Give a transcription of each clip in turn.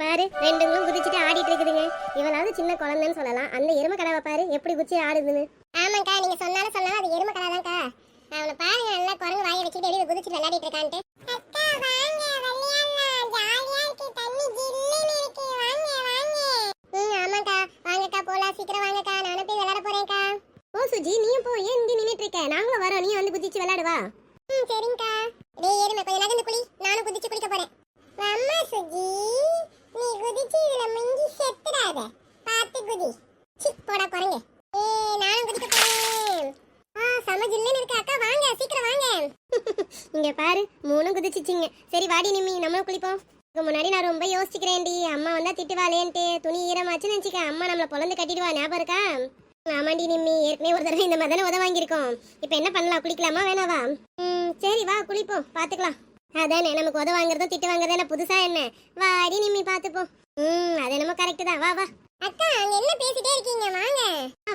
பாரு ரெண்டுங்களும் குதிச்சுட்டு ஆடிட்டு இருக்குதுங்க. இவளாவது சின்ன குழந்தைன்னு சொல்லலாம். அந்த எருமை கடாவை பாரு எப்படி குச்சி ஆடுதுன்னு. ஆமாக்கா நீங்க சொன்னாலும் சொன்னாலும் அது எருமை கடாதான்க்கா அவனை பாருங்க நல்லா குரங்கு வாயை வச்சுட்டு வெளியே குதிச்சுட்டு விளையாடிட்டு இருக்கான்ட்டு. சுஜி நீயும் போ ஏன் இங்க நின்னுட்டு இருக்க? நாங்களும் வரோம். நீ வந்து குதிச்சு விளையாடுவா ம் சரிங்கக்கா. டேய் ஏறுமே. கொஞ்சம் நகர்ந்து குளி. நானும் குதிச்சு குளிக்க போறேன். அம்மா சுஜி. நீ குதிச்சு இதுல மிஞ்சி செத்துடாத பார்த்து குதி. சி போடா குரங்கு. ஏ நானும் குதிக்க போறேன். ஆ செம ஜில்லுன்னு இருக்கு அக்கா. வாங்க சீக்கிரம் வாங்க. இங்க பாரு மூணும் குதிச்சிச்சிங்க. சரி வாடி நிம்மி நம்மளும் குளிப்போம். இதுக்கு முன்னாடி நான் ரொம்ப யோசிக்கிறேன்டி. அம்மா வந்தா திட்டுவாளேன்ட்டு. துணி ஈரமாச்சுன்னு நினச்சிக்க. அம்மா நம்மளை பொழந்து கட்டிடுவா. ஞாபகம் இருக்கா? ஆமாண்டி நிம்மி. ஏற்கனவே ஒரு தடவை இந்த மாதிரி தானே உதவாங்கியிருக்கோம் இப்போ என்ன பண்ணலாம்? குளிக்கலாமா? வேணாவா? ம் சரி வா குளிப்போம். பார்த்துக்கலாம் அதானே நமக்கு உத வாங்குறதும் திட்டு வாங்குறதும் புதுசா என்ன? வாடி நிம்மி பார்த்துப்போம் ம் அது என்னமோ கரெக்ட் தான். வா வா. அக்கா அங்க என்ன பேசிட்டே இருக்கீங்க? வாங்க.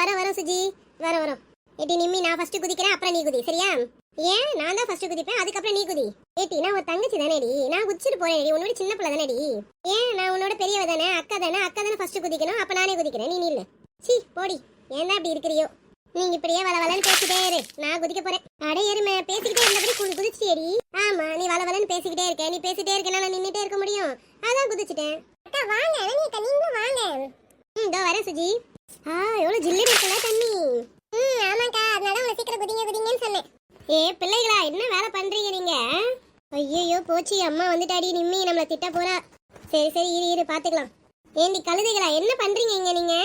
வர வரோம் சுஜி. வர வரோம். ஏட்டி நிம்மி நான் ஃபர்ஸ்ட் குதிக்கிறேன் அப்புறம் நீ குதி. சரியா? ஏன்? நான் தான் ஃபர்ஸ்ட் குதிப்பேன் அதுக்கப்புறம் நீ குதி. ஏட்டி நான் ஒரு தங்கச்சி தானேடி. நான் குதிச்சிட்டு போறேன்டி. உன்னோட சின்ன பிள்ளை தானேடி. ஏன்? நான் உன்னோட பெரியவ தானே அக்கா தானே அக்கா தானே ஃபர்ஸ்ட் குதிக்கணும் அப்ப நானே குதிக்கிறேன். நீ நில்லு. சீ போடி. ஏன் தான் அப்படி இருக்கிறியோ? நீங்க இப்படியே வள வளன்னு பேசிட்டே இரு. நான் குதிக்க போறேன். அடே எருமை பேசிக்கிட்டே இருந்தபடி குதி ஏறி. ஆமா நீ வள வளன்னு பேசிக்கிட்டே இருக்க. நீ பேசிட்டே இருக்கனா நான் நின்னுட்டே இருக்க முடியும். அதான் குதிச்சிட்டேன். அக்கா வாங்க அனனியக்கா நீங்களும் வாங்க. ம் இதோ வரேன் சுஜி. ஆ எவ்வளவு ஜில்லி இருக்குல தண்ணி. ம் ஆமாக்கா அதனால உங்களை சீக்கிரம் குதிங்க குதிங்கன்னு சொன்னேன். ஏ பிள்ளைகளா என்ன வேலை பண்றீங்க நீங்க? ஐயோ போச்சு. அம்மா வந்துட்டாடி நிம்மி நம்மளை திட்ட போறா. சரி சரி இரு இரு பாத்துக்கலாம். ஏண்டி கழுதைகளா என்ன பண்றீங்க இங்க நீங்க?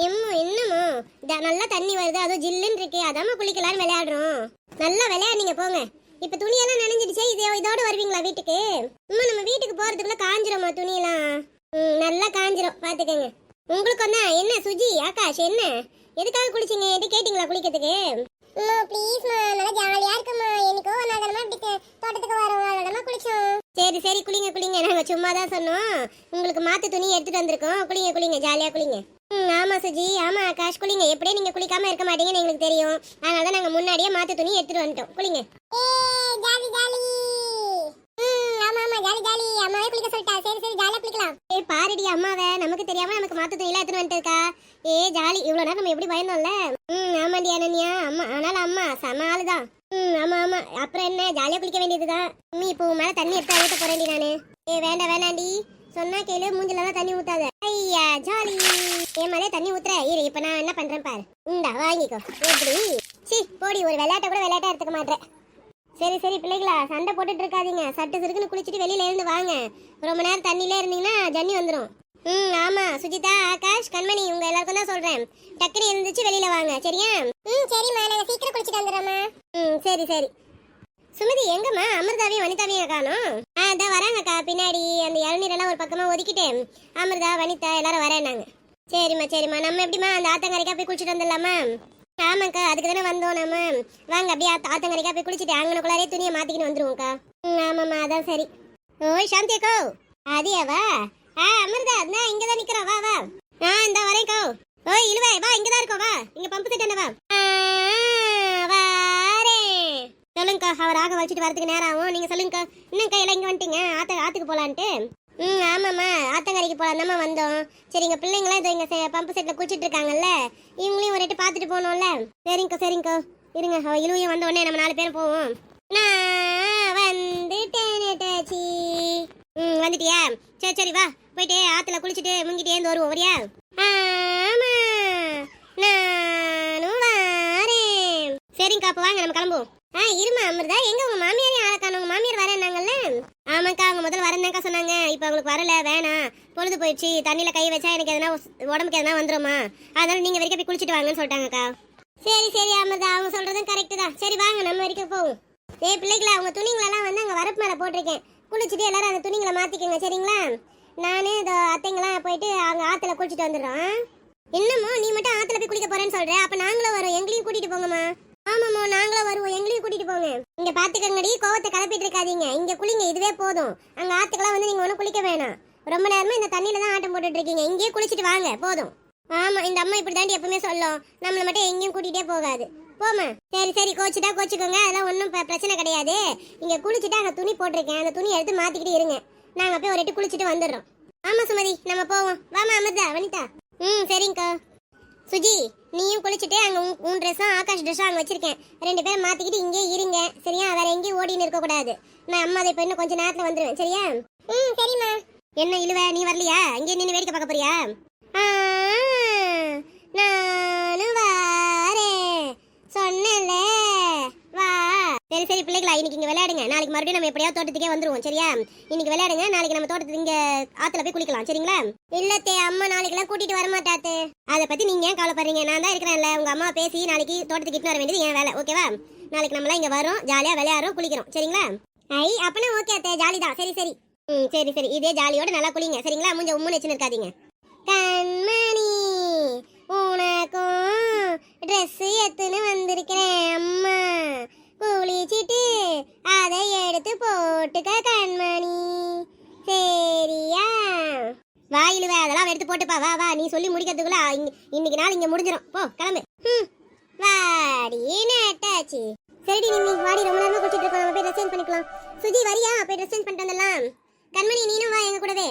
எம்மோ என்னமோ த- நல்லா தண்ணி வருது. அதுவும் ஜில்லுன்னு இருக்கு. அதாம குளிக்கலாம்னு விளையாடுறோம். நல்லா விளையாடுனீங்க போங்க. இப்ப துணியெல்லாம் நனைஞ்சிடுச்சே. இதோ இதோட வருவீங்களா வீட்டுக்கு? அம்மா நம்ம வீட்டுக்கு போறதுக்குள்ள காஞ்சிருமா துணியெல்லாம். ம் நல்லா காஞ்சிரும். பாத்துக்கங்க உங்களுக்கு வந்தா என்ன சுஜி ஆகாஷ் என்ன? எதுக்காக குளிச்சீங்க? எது கேட்டிங்களா குளிக்கிறதுக்கு? அம்மா ப்ளீஸ்மா நல்லா ஜாலியா இருக்குமா எனக்கோ ஒரு நாள் இப்படி தோட்டத்துக்கு வரோம். அதெல்லாம் குளிச்சோம். சரி சரி. குளிங்க குளிங்க. நாங்க சும்மா தான் சொன்னோம். உங்களுக்கு மாத்து துணி எடுத்துட்டு வந்திருக்கோம். குளிங்க குளிங்க. ஜாலியா குளிங்க. ஆமா சுஜி. ஆமா ஆகாஷ் குளிங்க. எப்படியே நீங்க குளிக்காம இருக்க மாட்டீங்கன்னு எங்களுக்கு தெரியும். அதனால தான் நாங்க முன்னாடியே மாத்து துணி எடுத்துட்டு வந்துட்டோம். குளிங்க. Jolly jolly. ஆமா ஆமா. Jolly jolly. அம்மாவே குளிக்க சொல்லிட்டா. சரி சரி ஜாலியா குளிக்கலாம். ஏ பாருடி அம்மாவே. நமக்கு தெரியாம நமக்கு மாத்து துணிலாம் எடுத்துட்டு வந்துட்டா ஏ ஜாலி. இவ்வளவு நேரம் நம்ம எப்படி பயந்தோம்ல? ம் ஆமாண்டி அனன்யா. அம்மா ஆனாலும் அம்மா செம ஆளுதான் ம் ஆமா ஆமா. அப்புறம் என்ன? ஜாலியா குளிக்க வேண்டியதுதான். நீ இப்போ மேல தண்ணி எடுத்து ஊத்த போறேன்டி நானு. ஏ வேண்டாம் வேணாண்டி சொன்னா கேளு மூஞ்சில தான் தண்ணி ஊத்தாத. ஐயா ஜாலி. என் மேலே தண்ணி ஊத்துற. இரு இப்ப நான் என்ன பண்றேன் பாரு. இந்தா வாங்கிக்கோ. எப்படி? சி போடி ஒரு விளையாட்ட கூட விளையாட்டா எடுத்துக்க மாட்டேன் சரி சரி பிள்ளைகளா சண்டை போட்டுட்டு இருக்காதீங்க. சட்டு சிறுக்குன்னு குளிச்சுட்டு வெளியில இருந்து வாங்க. ரொம்ப நேரம் தண்ணியில இருந்தீங்கன்னா ஜன்னி வந்துடும் ம் ஆமா. சுஜிதா ஆகாஷ் கண்மணி உங்க எல்லாருக்கும் தான் சொல்றேன். டக்குனு இருந்துச்சு வெளியில வாங்க. சரியா? ம் சரிம்மா நாங்க சீக்கிரம் குளிச்சுட்டு வந்துடுறோம்மா. ம் சரி சரி. சுமதி எங்கம்மா? அமிர்தாவையும் வனிதாவையும் காணும். ஆ அதான் வராங்கக்கா பின்னாடி அந்த இளநீரெல்லாம் ஒரு பக்கமா ஒதுக்கிட்டு. அமிர்தா வனிதா எல்லாரும் வரேன்னாங்க. சரிம்மா சரிம்மா. நம்ம எப்படிம்மா அந்த ஆத்தங்கரைக்கா போய் குளிச்சுட்டு வந்துடலாமா? ஆமாக்கா அதுக்கு தானே வந்தோம் நம்ம. வாங்க அப்படியே ஆத்தங்கரைக்கா போய் குளிச்சுட்டு அங்கனக்குள்ளாரே துணியை மாத்திக்கின்னு வந்துருவோம்க்கா. ம் ஆமாம்மா அதான் சரி. ஓய் சாந்தி அக்கோ அதியாவா ஆ அமிர்தா நான் இங்கே தான் நிற்கிறேன் வா வா. ஆ இந்த கோ ஓய் இழுவே வா இங்கே தான் இருக்கோம் வா. இங்கே பம்பு செட்டு என்ன வா ஆ, வாரேன் சொல்லுங்கக்கா அவர் ஆக வச்சுட்டு வரதுக்கு நேரம் ஆகும் நீங்க சொல்லுங்கக்கா இன்னும் எல்லாம் இங்க வந்துட்டீங்க. ஆத்த ஆத்துக்கு போலான்ட்டு. ம் ஆமாம்மா. ஆத்தங்கரைக்கு போலாம்தாம்மா வந்தோம். சரி எங்கள் பிள்ளைங்களாம் இதோ இங்க செ- பம்பு செட்ல குளிச்சிட்டு இருக்காங்கல்ல. இவங்களையும் ஒரு எட்டு பார்த்துட்டு போகணும்ல. சரிங்கக்கா சரிங்கக்கா. இருங்க அவ இழுவையும் வந்த உடனே நம்ம நாலு பேரும் போவோம். நான் வந்துட்டேன் ம் வந்துட்டியா? சரி சரி வா. போயிட்டு ஆற்றுல குளிச்சுட்டு முங்கி இருந்து வருவோம் வரியா ஆமா நானும் வாரேன் சரிங்கக்கா அப்போ வாங்க நம்ம கிளம்புவோம் ஆ இருமா அமிர்தா எங்க உங்க மாமியாரையும் ஆளக்கான உங்க மாமியார் வரேன்னாங்கல்ல ஆமாக்கா அவங்க முதல்ல வரேன்னாக்கா சொன்னாங்க இப்போ அவங்களுக்கு வரல வேணாம். பொழுது போயிடுச்சு. தண்ணியில கை வச்சா எனக்கு எதனா உடம்புக்கு எதனா வந்துருமா? அதனால நீங்க வரைக்கும் போய் குளிச்சுட்டு வாங்கன்னு சொல்லிட்டாங்கக்கா சரி சரி அமிர்தா. அவங்க சொல்றதும் கரெக்ட் தான். சரி வாங்க நம்ம வரைக்கும் போவோம். ஏ பிள்ளைகளா அவங்க துணிங்களெல்லாம் வந்து அங்கே வரப்பு மேலே போட்டிருக்கேன். குளிச்சுட்டு எல்லாரும் அந்த துணிங்களை மாற்றிக்கோங்க சரிங்களா? நானே இதோ அத்தைங்களாம் போயிட்டு அங்கே ஆற்றுல குளிச்சுட்டு வந்துடுறோம். என்னமோ நீ மட்டும் ஆற்றுல போய் குளிக்க போறேன்னு சொல்கிறேன் அப்போ நாங்களும் வரோம். எங்களையும் கூட்டிகிட்டு போங்கம்மா ஆமாம்மா நாங்களும் வருவோம் எங்களையும் கூட்டிட்டு போங்க இங்க பாத்துக்கங்கடி கோவத்தை கலப்பிட்டு இருக்காதீங்க. இங்க குளிங்க இதுவே போதும். அங்க ஆத்துக்கெல்லாம் வந்து நீங்க ஒன்றும் குளிக்க வேணாம். ரொம்ப நேரமா இந்த தண்ணியில தான் ஆட்டம் போட்டுட்டு இருக்கீங்க. இங்கேயே குளிச்சுட்டு வாங்க போதும். ஆமா இந்த அம்மா இப்படி தாண்டி எப்பவுமே சொல்லும். நம்மள மட்டும் எங்கேயும் கூட்டிகிட்டே போகாது. போமா சரி சரி கோச்சுட்டா கோச்சுக்கோங்க. அதெல்லாம் ஒன்றும் பிரச்சனை கிடையாது. இங்க குளிச்சுட்டு அங்கே துணி போட்டிருக்கேன். அந்த துணி எடுத்து மாத்திக்கிட்டு இருங்க. நாங்க போய் ஒரு எட்டு குளிச்சுட்டு வந்துடுறோம். ஆமா சுமதி நம்ம போவோம். வாமா அமிர்தா வனிதா. ம் சரிங்கக்கா. சுஜி நீயும் குளிச்சுட்டு அங்க உன்- ட்ரெஸ்ஸும் ஆகாஷ் ட்ரெஸ்ஸும் அங்க வச்சிருக்கேன். ரெண்டு பேரும் மாத்திக்கிட்டு இங்கே இருங்க. சரியா? வேற எங்கேயும் ஓடின்னு இருக்க கூடாது. நான் அம்மா அதை இன்னும் கொஞ்ச நேரத்துல வந்துருவேன். சரியா? ம் சரிம்மா. என்ன இழுவ? நீ வரலையா? இங்கே நின்று வேடிக்கை பார்க்க போறியா? ஆ, நானும் வாரேன் சொன்னேன்ல வா சரி சரி பிள்ளைகளா இன்னைக்கு இங்க விளையாடுங்க. நாளைக்கு மறுபடியும் நம்ம எப்படியாவது தோட்டத்துக்கே வந்துருவோம் சரியா? இன்னைக்கு விளையாடுங்க நாளைக்கு நம்ம தோட்டத்துக்கு இங்க ஆத்துல போய் குளிக்கலாம் சரிங்களா? இல்லத்தே அம்மா நாளைக்கு எல்லாம் கூட்டிட்டு வர மாட்டாத்தே அதை பத்தி நீங்க ஏன் கவலைப்படுறீங்க? நான் தான் இருக்கிறேன்ல உங்க அம்மா பேசி நாளைக்கு தோட்டத்துக்கு இட்டு வர வேண்டியது என் வேலை ஓகேவா? நாளைக்கு நம்மளாம் இங்க வரோம் ஜாலியா விளையாடுறோம் குளிக்கிறோம் சரிங்களா? ஐ அப்பனா ஓகே அத்தே ஜாலி தான் சரி சரி. ம் சரி சரி. இதே ஜாலியோட நல்லா குளிங்க சரிங்களா? மூஞ்ச உம்முன்னு வச்சுன்னு இருக்காதீங்க. கண்மணி உனக்கும் ட்ரெஸ் எடுத்துன்னு வந்திருக்கிறேன் அம்மா குளிச்சிட்டு அதை எடுத்து போட்டுக்க கண்மணி. சரியா? வா இழுவ அதெல்லாம் எடுத்து போட்டுப்பா. வா வா நீ சொல்லி முடிக்கிறதுக்குள்ள இங்க- இன்னைக்கு நாள் இங்க முடிஞ்சிடும் போ கிளம்பு. ம் வாடி நட்டாச்சு. சரிடி நீ வாடி. ரொம்ப நேரமா குடிச்சிட்டு இருக்கோம். நம்ம போய் ட்ரெஸ் பண்ணிக்கலாம். சுஜி வரியா? போய் ட்ரெஸ் பண்ணிட்டு வந்துடலாம். கண்மணி நீனும் வா எங்க கூடவே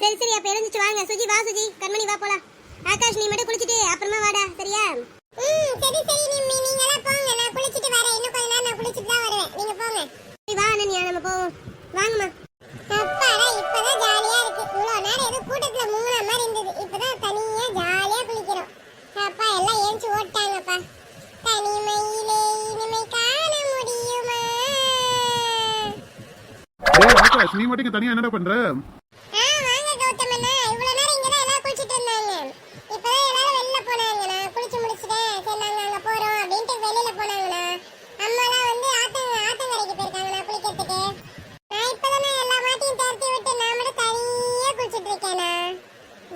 சரி சரி அப்ப எழுந்துச்சு வாங்க சுஜி வா சுஜி கண்மணி வா போலாம் ஆகாஷ் நீ மட்டும் குளிச்சிட்டு அப்புறமா வாடா சரியா ம் சரி சரி நிம்மி நீங்க எல்லாம் போங்க நான் குளிச்சிட்டு வரேன் இன்னும் கொஞ்ச நேரம் நான் குளிச்சிட்டு தான் வருவேன் நீங்க போங்க சரி வா அனன்யா நம்ம போவோம் வாங்கம்மா அப்பாடா இப்பதான் ஜாலியா இருக்கு இவ்வளவு நேரம் ஏதோ கூட்டத்துல மூணா மாதிரி இருந்தது இப்பதான் தனியா ஜாலியா குளிக்கிறோம் அப்பா எல்லாம் ஏஞ்சி ஓட்டாங்கப்பா தனிமையிலே இனிமை காண முடியுமா ஏய் ஆகாஷ் நீ மட்டும் இங்க தனியா என்னடா பண்ற ஆ வாங்க கௌதம் அண்ணா இவ்வளவு நேரம் இங்க தான் எல்லாம் குளிச்சிட்டு இருந்தாங்க இப்பதான் எல்லாரும் வெளில போனாங்க நான் குளிச்சு முடிச்சிட்டேன் சரி நாங்க அங்க போறோம் அப்படின்ட்டு வெளியில போனாங்கண்ணா அம்மாலாம் வந்து ஆத்தங்க ஆத்தங்கரைக்கு போயிருக்காங்கண்ணா குளிக்கிறதுக்கு நான் இப்பதானே எல்லா மாட்டையும் தரத்தி விட்டு நான் மட்டும் தனியா குளிச்சிட்டு இருக்கேண்ணா.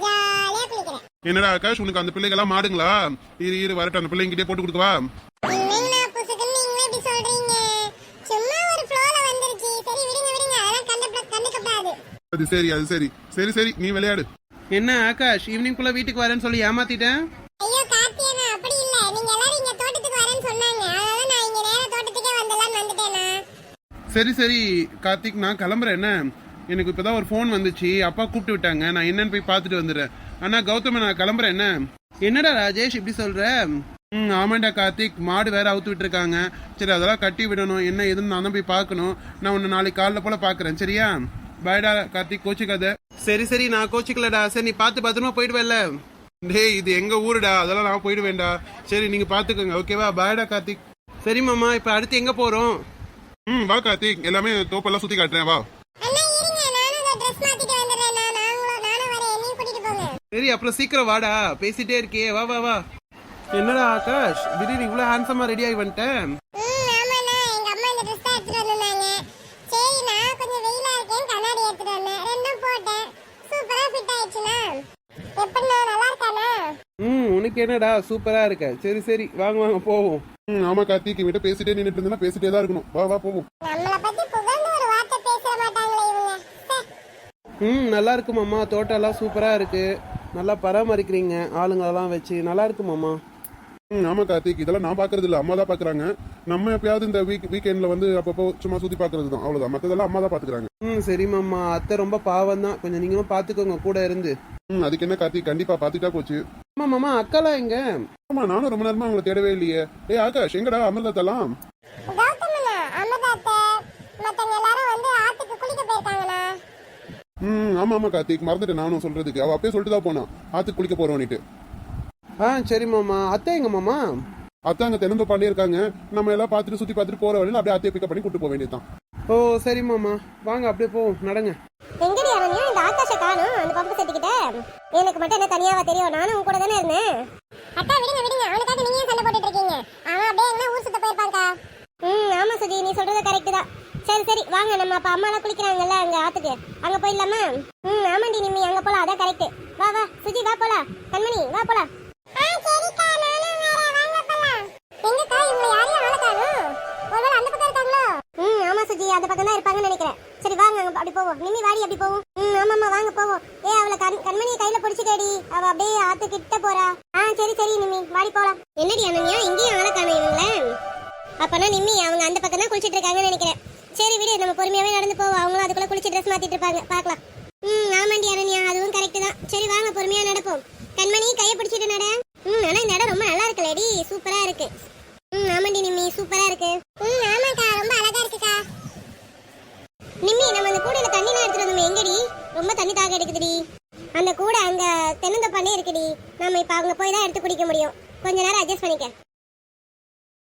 ஜாலியா குளிக்கிறேன். என்னடா ஆகாஷ் உனக்கு அந்த பிள்ளைங்க எல்லாம் மாடுங்களா? இரு இரு வரட்டும். அந்த பிள்ளைங்கிட்டே போட்டு கொடுக்கவா? அது சரி அது சரி. சரி சரி நீ விளையாடு. என்ன ஆகாஷ் ஈவினிங் குள்ள வீட்டுக்கு வரேன்னு சொல்லி ஏமாத்திட்டேன் ஐயோ கார்த்தியனா அப்படி இல்ல. நீங்க எல்லாரும் இங்க தோட்டத்துக்கு வரேன்னு சொன்னாங்க. அதனால நான் இங்க நேரா தோட்டத்துக்கே வந்துடலாம்னு வந்துட்டேனா? சரி சரி கார்த்திக் நான் கிளம்புறேன். என்ன? எனக்கு இப்பதான் ஒரு ஃபோன் வந்துச்சு. அப்பா கூப்பிட்டு விட்டாங்க. நான் என்னன்னு போய் பார்த்துட்டு வந்துடுறேன். அண்ணா கௌதம் நான் கிளம்புறேன். என்ன? என்னடா ராஜேஷ் இப்படி சொல்ற? ம் ஆமாண்டா கார்த்திக். மாடு வேற அவுத்து விட்டுருக்காங்க. சரி அதெல்லாம் கட்டி விடணும். என்ன ஏதுன்னு நான் தான் போய் பார்க்கணும். நான் உன்னை நாளைக்கு காலைல போல பார்க்கறேன். சரியா? பாய்டா கார்த்திக் கோச்சிக்காத. சரி சரி நான் கோச்சிக்கலடா. சரி நீ பார்த்து பத்திரமா போயிட்டு வரல டேய் இது எங்க ஊருடா? அதெல்லாம் நான் போயிடுவேன்டா. சரி நீங்க பாத்துக்கோங்க ஓகேவா பாய்டா கார்த்திக். சரி மாமா இப்ப அடுத்து எங்க போறோம்? ம் வா கார்த்திக். எல்லாமே தோப்பெல்லாம் சுத்தி காட்டுறேன் வா. சரி அப்புறம் சீக்கிரம் வாடா. பேசிட்டே இருக்கியே வா வா வா. என்னடா ஆகாஷ்? திடீர்னு இவ்வளவு ஹேண்ட்ஸமா ரெடி ஆகி வந்துட்டேன் ம் ஆமாண்ணா எங்க அம்மா இந்த Dress தான் எடுத்துட்டு வந்திருந்தாங்க சரி நான் கொஞ்சம் வெயிலா இருக்கேன் கண்ணாடி எடுத்துட்டு வந்தேன் ரெண்டும் போட்டேன் சூப்பரா ஃபிட் ஆயிடுச்சுண்ணா எப்படிண்ணா? நல்லா இருக்காண்ணா? ம் உனக்கு என்னடா? சூப்பரா இருக்க. சரி சரி வாங்க வாங்க போவோம். ம் ஆமா கார்த்திக் இவன்கிட்ட பேசிட்டே நின்னுட்டு இருந்தா பேசிட்டே தான் இருக்கணும். வா வா போவோம். நம்மள பத்தி புகழ்ந்து ஒரு வார்த்தை பேச மாட்டாங்களே இவங்க. ச்சே. ம் நல்லா இருக்கு மாமா. தோட்டம் எல்லாம் சூப்பரா இருக்கு. நல்லா பராமரிக்கிறீங்க ஆளுங்களெல்லாம் வச்சு. நல்லா இருக்கு மாமா. ம் ஆமா கார்த்திக் இதெல்லாம் நான் பாக்குறது இல்ல. அம்மா தான் பாக்குறாங்க நம்ம எப்பயாவது இந்த வீக் வீக்கெண்ட்ல வந்து அப்பப்போ சும்மா சுத்தி பாக்குறது தான். அவ்வளவுதான். மத்ததெல்லாம் அம்மா தான் பாத்துக்கிறாங்க ம் சரி மாமா. அத்தை ரொம்ப பாவம் தான் கொஞ்சம் நீங்களும் பார்த்துக்கோங்க கூட இருந்து. ம் அதுக்கு என்ன கார்த்திக் கண்டிப்பா பாத்துட்டா போச்சு. ஆமா மாமா அக்காலாம் எங்க? ஆமா நானும் ரொம்ப நேரமா அவங்களை தேடவே இல்லையே. ஏய் ஆகாஷ் எங்கடா அமிர்தத்தெல்லாம்? ம் ஆமா ஆமா கார்த்திக் மறந்துட்டேன் நானும் சொல்றதுக்கு. அவ அப்பயே சொல்லிட்டு தான் போனா. ஆத்துக்கு குளிக்க போறோன்னுட்டு ஆ சரி மாமா. அத்தை எங்க மாமா? அத்தான் அங்க தென்னந்தோப்பாலே இருக்காங்க. நம்ம எல்லாம் பார்த்துட்டு சுத்தி பார்த்துட்டு போற வழியில அப்படியே அத்தையை பிக்கப் பண்ணி கூட்டு போக வேண்டியதுதான். ஓ சரி மாமா. வாங்க அப்படியே போவோம். நடங்க. அந்த பம்பு செட்டு கிட்ட எனக்கு மட்டும் என்ன தனியாவா தெரியும்? நானும் உன் கூட தானே இருந்தேன். அக்கா விடுங்க விடுங்க. அவனுக்காக நீங்க சண்டை போட்டுட்டு இருக்கீங்க. அவன் அப்படியே எங்கன்னா ஊர் சுத்த போயிருப்பாங்கக்கா ம் ஆமா சுஜி நீ சொல்றது கரெக்ட் தான். சரி சரி. வாங்க நம்ம அப்ப அம்மா எல்லாம் குளிக்கிறாங்கல்ல அங்க ஆத்துக்கு. அங்க போயிடலாமா? ம் ஆமாண்டி நிம்மி. அங்க போலாம். அதான் கரெக்ட் வா வா. சுஜி வா போலாம். கண்மணி வா போலாம். எங்கக்கா? இவங்க யாரையும் ஆள காணும். ஒருவேளை அந்த பக்கம் இருக்காங்களோ? ம் ஆமா சுஜி. அந்த பக்கம் தான் இருப்பாங்கன்னு நினைக்கிறேன். சரி வாங்க அங்க அப்படி போவோம். நிம்மி வாடி அப்படி போவோம். ம் ஆமாம்மா வாங்க போவோம். ஏ அவளை கண் கண்மணியை கையில பிடிச்சிட்டேடி அவ அப்படியே ஆத்து கிட்ட போறா. ஆ சரி சரி நிம்மி வாடி போலாம். என்னடி அனன்யா இங்கேயும் ஆள காணும் இவங்கள அப்பனா நிம்மி அவங்க அந்த பக்கம் தான் குளிச்சிட்டு இருக்காங்கன்னு நினைக்கிறேன். சரி விடு நம்ம பொறுமையாவே நடந்து போவோம். அவங்களும் அதுக்குள்ள குளிச்சு ட்ரெஸ் மாத்திட்டு இருப்பாங்க. பார்க்கலாம். ம் ஆமாண்டி அனன்யா அதுவும் கரெக்ட் தான். சரி வாங்க பொறுமையா நடப்போம். கண்மணி கையை பிடிச்சிட்டு நட. ம் ஆனா இந்த இடம் ரொம்ப நல்லா இருக்கு லேடி சூப்பரா இருக்கு.